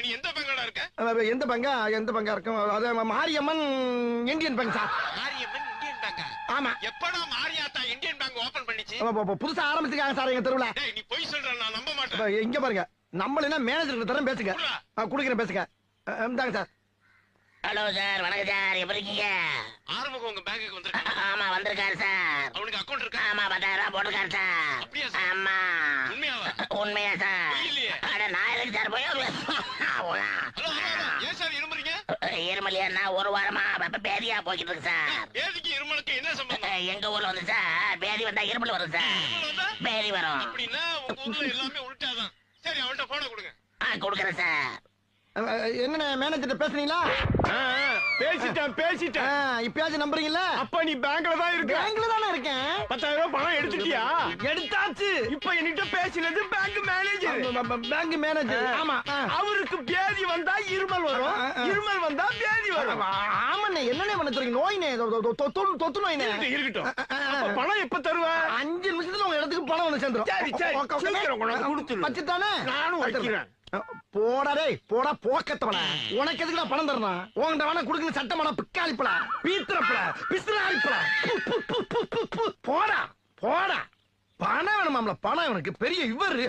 இப்ப நீ எந்த பேங்கோட இருக்க? எந்த பங்கா? எந்த பங்கா இருக்கும்? அது Mariamman Indian bank sir. Mariamman Indian பேங்கா? ஆமா. எப்படா மாரியாத்தா இந்தியன் பேங்க் ஓபன் பண்ணிச்சு? புதுசா ஆரம்பிச்சிருக்காங்க சார் எங்க தெருவுல. டேய் நீ பொய் சொல்ற நான் நம்ப மாட்டேன். இங்க பாருங்க. நம்மள மேனேஜர் தரம் பேசுங்க. குடுக்குறேன் பேசுங்க. அஹ், இந்தாங்க சார். ஹலோ சார் வணக்கம் சார். எப்படி இருக்கீங்க? உங்க பேங்குக்கு வந்திருக்கான் ஆமா வந்திருக்காரு சார். அவனுக்கு அக்கவுண்ட் இருக்கா? ஆமா பத்தாயிரம் ரூபாய் போட்டிருக்காரு சார். அப்படியா? ஆமா. உண்மையாவா? உண்மையா சார். அட நான் எதுக்கு சார் போய் ஹலோ ஹலோ ஹலோ. ஏன் சார் இருமுறீங்க இருமலியா ஒரு வாரமா? பேதியா போய்கிட்டு இருக்கு சார் பேதிக்கு இருமலுக்கு என்ன சம்பந்தம்? எங்க ஊர்ல வந்து சார் பேதி வந்தா இருமல் வரும் சார்? பேதி வரும். கொடுக்குறேன் சார். என்னண்ணே மேனேஜர் பேசுனீங்களா பேசிட்டேன் பேசிட்டேன். இப்பயாச்சும் நம்புறீங்களா? அப்ப நீ பேங்க்ல தான் இருக்க. பேங்க்ல தானே இருக்கேன். பத்தாயிரம் ரூபாய் பணம் எடுத்துட்டியா? எடுத்தாச்சு. இப்ப என்கிட்ட பேசினது பேங்க் மேனேஜர் பேங்க் மேனேஜர். ஆமா. அவருக்கு பேதி வந்தா இருமல் வரும். இருமல் வந்தா பேதி வரும். ஆமாண்ணே. என்னண்ணே பண்ண தெரியும்? நோய்னே தொத்து நோய்னே இருக்கட்டும், பணம் எப்ப தருவ? அஞ்சு நிமிஷத்துல உங்க இடத்துக்கு பணம் வந்து சேர்ந்துரும். சரி, சரி. வச்சுட்டானே? நானும் வைக்கிறேன். போடா டேய் போடா போக்கத்தவன. உனக்கு எதுக்கு நான் பணம் தரணும்? உன்கிட்ட வேணா குடுக்கல சட்டமான பிக்காளிப்படா பீத்திரப்படா பிசுறாளிப்படா போடா போடா பணம் வேணுமாம்ல பணம் இவனுக்கு பெரிய இவரு.